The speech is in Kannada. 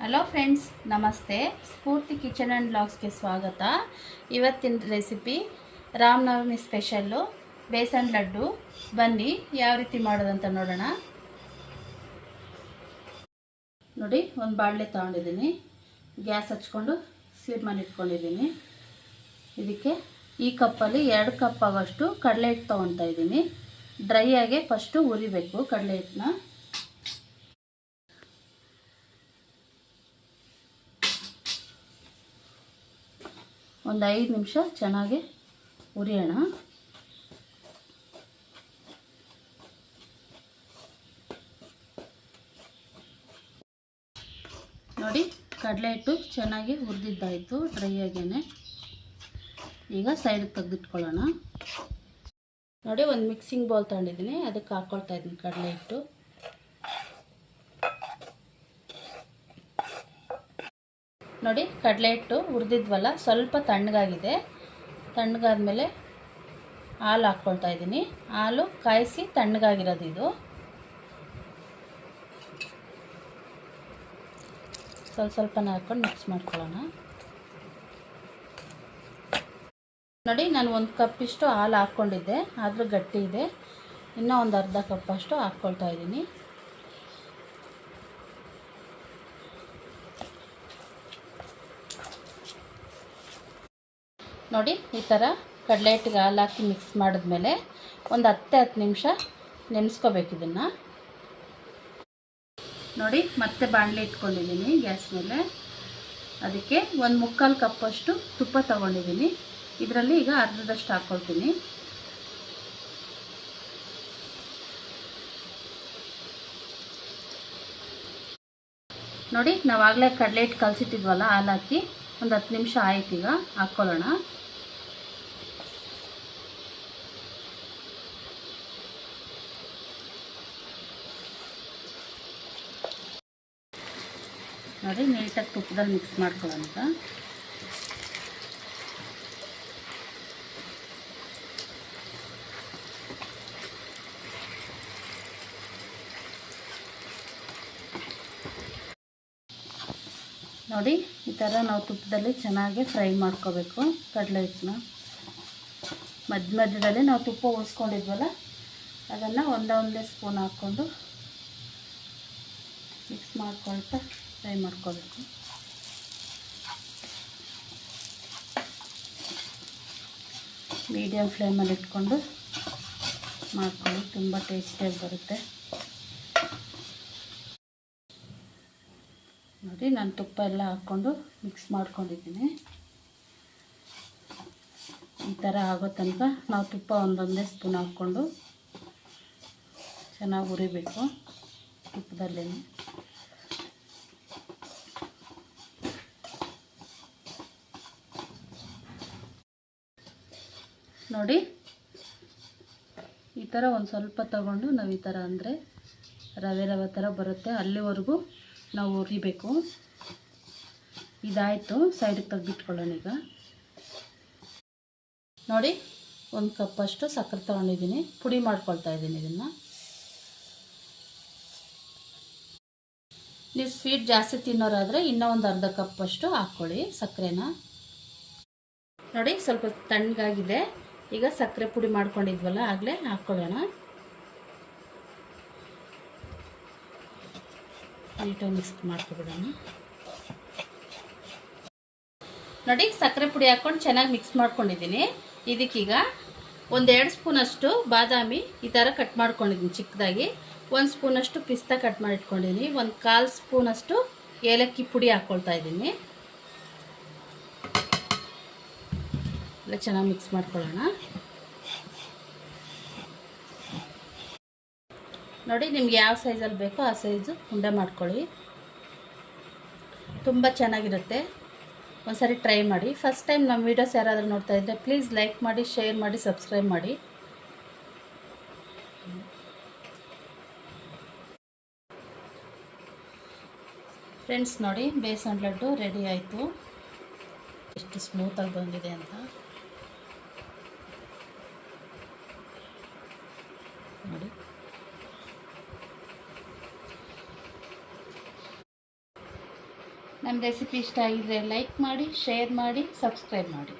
ಹಲೋ ಫ್ರೆಂಡ್ಸ್ ನಮಸ್ತೆ. ಸ್ಫೂರ್ತಿ ಕಿಚನ್ ಆ್ಯಂಡ್ ಬ್ಲಾಗ್ಸ್ಗೆ ಸ್ವಾಗತ. ಇವತ್ತಿನ ರೆಸಿಪಿ ರಾಮನವಮಿ ಸ್ಪೆಷಲ್ಲು ಬೇಸನ್ ಲಡ್ಡು ಬನ್ನಿ, ಯಾವ ರೀತಿ ಮಾಡೋದಂತ ನೋಡೋಣ. ನೋಡಿ, ಒಂದು ಬಾಣಲೆ ತೊಗೊಂಡಿದ್ದೀನಿ. ಗ್ಯಾಸ್ ಹಚ್ಕೊಂಡು ಸ್ಲಿಮ್ಮಲ್ಲಿ ಇಟ್ಕೊಂಡಿದ್ದೀನಿ. ಇದಕ್ಕೆ ಈ ಕಪ್ಪಲ್ಲಿ ಎರಡು ಕಪ್ ಆಗೋಷ್ಟು ಕಡಲೆ ಹಿಟ್ಟು ತೊಗೊತಾ ಇದ್ದೀನಿ. ಡ್ರೈ ಆಗಿ ಫಸ್ಟು ಉರಿಬೇಕು ಕಡಲೆ ಹಿಟ್ಟನ್ನ. ಒಂದು ಐದು ನಿಮಿಷ ಚೆನ್ನಾಗಿ ಉರಿಯೋಣ. ನೋಡಿ, ಕಡಲೆ ಹಿಟ್ಟು ಚೆನ್ನಾಗಿ ಹುರಿದಿದ್ದಾಯಿತು ಡ್ರೈ ಆಗೇನೆ. ಈಗ ಸೈಡ್ಗೆ ತೆಗೆದಿಟ್ಕೊಳ್ಳೋಣ. ನೋಡಿ, ಒಂದು ಮಿಕ್ಸಿಂಗ್ ಬೌಲ್ ತಗೊಂಡಿದ್ದೀನಿ, ಅದಕ್ಕೆ ಹಾಕ್ಕೊಳ್ತಾ ಇದ್ದೀನಿ ಕಡಲೆ ಹಿಟ್ಟು. ನೋಡಿ, ಕಡಲೆ ಹಿಟ್ಟು ಹುರಿದಿದ್ವಲ್ಲ, ಸ್ವಲ್ಪ ತಣ್ಣಗಾಗಿದೆ. ತಣ್ಣಗಾದ್ಮೇಲೆ ಹಾಲು ಹಾಕ್ಕೊಳ್ತಾ ಇದ್ದೀನಿ. ಹಾಲು ಕಾಯಿಸಿ ತಣ್ಣಗಾಗಿರೋದು ಇದು. ಸ್ವಲ್ಪ ಸ್ವಲ್ಪನೇ ಹಾಕ್ಕೊಂಡು ಮಿಕ್ಸ್ ಮಾಡ್ಕೊಳ್ಳೋಣ. ನೋಡಿ, ನಾನು ಒಂದು ಕಪ್ಪಿಷ್ಟು ಹಾಲು ಹಾಕ್ಕೊಂಡಿದ್ದೆ. ಆದರೂ ಗಟ್ಟಿ ಇದೆ. ಇನ್ನೂ ಒಂದು ಅರ್ಧ ಕಪ್ಪಷ್ಟು ಹಾಕ್ಕೊಳ್ತಾ ಇದ್ದೀನಿ. ನೋಡಿ, ಈ ಥರ ಕಡಲೆ ಹಿಟ್ಟಿಗೆ ಹಾಲು ಹಾಕಿ ಮಿಕ್ಸ್ ಮಾಡಿದ್ಮೇಲೆ ಒಂದು ಹತ್ತೆ ಹತ್ತು ನಿಮಿಷ ನೆನೆಸ್ಕೋಬೇಕು ಇದನ್ನು. ನೋಡಿ, ಮತ್ತೆ ಬಾಣಲೆ ಇಟ್ಕೊಂಡಿದ್ದೀನಿ ಗ್ಯಾಸ್ ಮೇಲೆ. ಅದಕ್ಕೆ ಒಂದು ಮುಕ್ಕಾಲು ಕಪ್ಪಷ್ಟು ತುಪ್ಪ ತೊಗೊಂಡಿದ್ದೀನಿ. ಇದರಲ್ಲಿ ಈಗ ಅರ್ಧದಷ್ಟು ಹಾಕ್ಕೊಳ್ತೀನಿ ನೋಡಿ, ನಾವಾಗಲೇ ಕಡಲೆ ಹಿಟ್ಟು ಕಲಸಿಟ್ಟಿದ್ವಲ್ಲ, ಹಾಲು ಹಾಕಿ ಒಂದು ಹತ್ತು ನಿಮಿಷ ಆಯ್ತು ಈಗ, ಹಾಕ್ಕೊಳ್ಳೋಣ. ನೋಡಿ, ನೀಟಾಗಿ ತುಪ್ಪದಲ್ಲಿ ಮಿಕ್ಸ್ ಮಾಡ್ಕೊಳ್ಳೋಣ ನೋಡಿ, ಈ ಥರ ನಾವು ತುಪ್ಪದಲ್ಲಿ ಚೆನ್ನಾಗಿ ಫ್ರೈ ಮಾಡ್ಕೋಬೇಕು ಕಡಲೆ ಹಿಟ್ಟನ್ನ. ಮಧ್ಯ ಮಧ್ಯದಲ್ಲಿ ನಾವು ತುಪ್ಪ ಉಳಿಸ್ಕೊಂಡಿದ್ವಲ್ಲ ಅದನ್ನು ಒಂದೇ ಒಂದೇ ಸ್ಪೂನ್ ಹಾಕ್ಕೊಂಡು ಮಿಕ್ಸ್ ಮಾಡ್ಕೊಳ್ತಾ. ಫ್ರೈ ಮಾಡ್ಕೋಬೇಕು. ಮೀಡಿಯಮ್ ಫ್ಲೇಮಲ್ಲಿ ಇಟ್ಕೊಂಡು ಮಾಡ್ಕೊಳ್ಳಿ ತುಂಬ ಟೇಸ್ಟಿಯಾಗಿ ಬರುತ್ತೆ. ನೋಡಿ, ನಾನು ತುಪ್ಪ ಎಲ್ಲ ಹಾಕ್ಕೊಂಡು ಮಿಕ್ಸ್ ಮಾಡ್ಕೊಂಡಿದ್ದೀನಿ. ಈ ಥರ ಆಗೋ ತನಕ ನಾವು ತುಪ್ಪ ಒಂದೊಂದೇ ಸ್ಪೂನ್ ಹಾಕ್ಕೊಂಡು ಚೆನ್ನಾಗಿ ಉರಿಬೇಕು ತುಪ್ಪದಲ್ಲೇ ನೋಡಿ. ಈ ಥರ ಒಂದು ಸ್ವಲ್ಪ ತಗೊಂಡು ನಾವು ಈ ಥರ ಅಂದರೆ ರವೆ ರವೆ ಥರ ಬರುತ್ತೆ. ಅಲ್ಲಿವರೆಗೂ ನಾವು ಉರಿಬೇಕು ಇದಾಯಿತು. ಸೈಡಿಗೆ ತೆಗೆದಿಟ್ಕೊಳ್ಳೋಣ ಈಗ. ನೋಡಿ, ಒಂದು ಕಪ್ಪಷ್ಟು ಸಕ್ಕರೆ ತೊಗೊಂಡಿದ್ದೀನಿ. ಪುಡಿ ಮಾಡ್ಕೊಳ್ತಾ ಇದ್ದೀನಿ ಇದನ್ನು. ನೀವು ಸ್ವೀಟ್ ಜಾಸ್ತಿ ತಿನ್ನೋರಾದರೆ ಇನ್ನೂ ಒಂದು ಅರ್ಧ ಕಪ್ಪಷ್ಟು ಹಾಕ್ಕೊಳ್ಳಿ ಸಕ್ಕರೆನ. ನೋಡಿ, ಸ್ವಲ್ಪ ತಣ್ಣಗಾಗಿದೆ. ಈಗ ಸಕ್ಕರೆ ಪುಡಿ ಮಾಡ್ಕೊಂಡಿದ್ವಲ್ಲ, ಆಗಲೇ ಹಾಕ್ಕೊಳ್ಳೋಣ ನೀಟಾಗಿ ಮಿಕ್ಸ್ ಮಾಡ್ಕೊಬಿಡೋಣ. ನೋಡಿ, ಸಕ್ಕರೆ ಪುಡಿ ಹಾಕ್ಕೊಂಡು ಚೆನ್ನಾಗಿ ಮಿಕ್ಸ್ ಮಾಡ್ಕೊಂಡಿದ್ದೀನಿ. ಇದಕ್ಕೀಗ ಒಂದೆರಡು ಸ್ಪೂನಷ್ಟು ಬಾದಾಮಿ ಈ ಥರ ಕಟ್ ಮಾಡ್ಕೊಂಡಿದ್ದೀನಿ ಚಿಕ್ಕದಾಗಿ. ಒಂದು ಸ್ಪೂನಷ್ಟು ಪಿಸ್ತಾ ಕಟ್ ಮಾಡಿಟ್ಕೊಂಡಿದ್ದೀನಿ. ಒಂದು ಕಾಲು ಸ್ಪೂನಷ್ಟು ಏಲಕ್ಕಿ ಪುಡಿ ಹಾಕ್ಕೊಳ್ತಾ ಇದ್ದೀನಿ. ಎಲ್ಲ ಚೆನ್ನಾಗಿ ಮಿಕ್ಸ್ ಮಾಡ್ಕೊಳ್ಳೋಣ. ನೋಡಿ ನಿಮ್ಗೆ ಯಾವ ಸೈಜಲ್ಲಿ ಬೇಕೋ ಆ ಸೈಜು ಉಂಡೆ ಮಾಡ್ಕೊಳ್ಳಿ. ತುಂಬ ಚೆನ್ನಾಗಿರುತ್ತೆ. ಒಂದ್ಸರಿ ಟ್ರೈ ಮಾಡಿ. ಫಸ್ಟ್ ಟೈಮ್ ನಮ್ಮ ವೀಡಿಯೋಸ್ ಯಾರಾದರೂ ನೋಡ್ತಾ ಇದ್ದರೆ ಪ್ಲೀಸ್ ಲೈಕ್ ಮಾಡಿ ಶೇರ್ ಮಾಡಿ ಸಬ್ಸ್ಕ್ರೈಬ್ ಮಾಡಿ. ಫ್ರೆಂಡ್ಸ್ ನೋಡಿ, ಬೇಸನ್ ಲಡ್ಡು ರೆಡಿ ಆಯಿತು. ಎಷ್ಟು ಸ್ಮೂತಾಗಿ ಬಂದಿದೆ ಅಂತ. ನೋಡಿ. ನಮ್ಮ ರೆಸಿಪಿ ಇಷ್ಟ ಆಗಿದ್ರೆ ಲೈಕ್ ಮಾಡಿ ಶೇರ್ ಮಾಡಿ ಸಬ್ಸ್ಕ್ರೈಬ್ ಮಾಡಿ.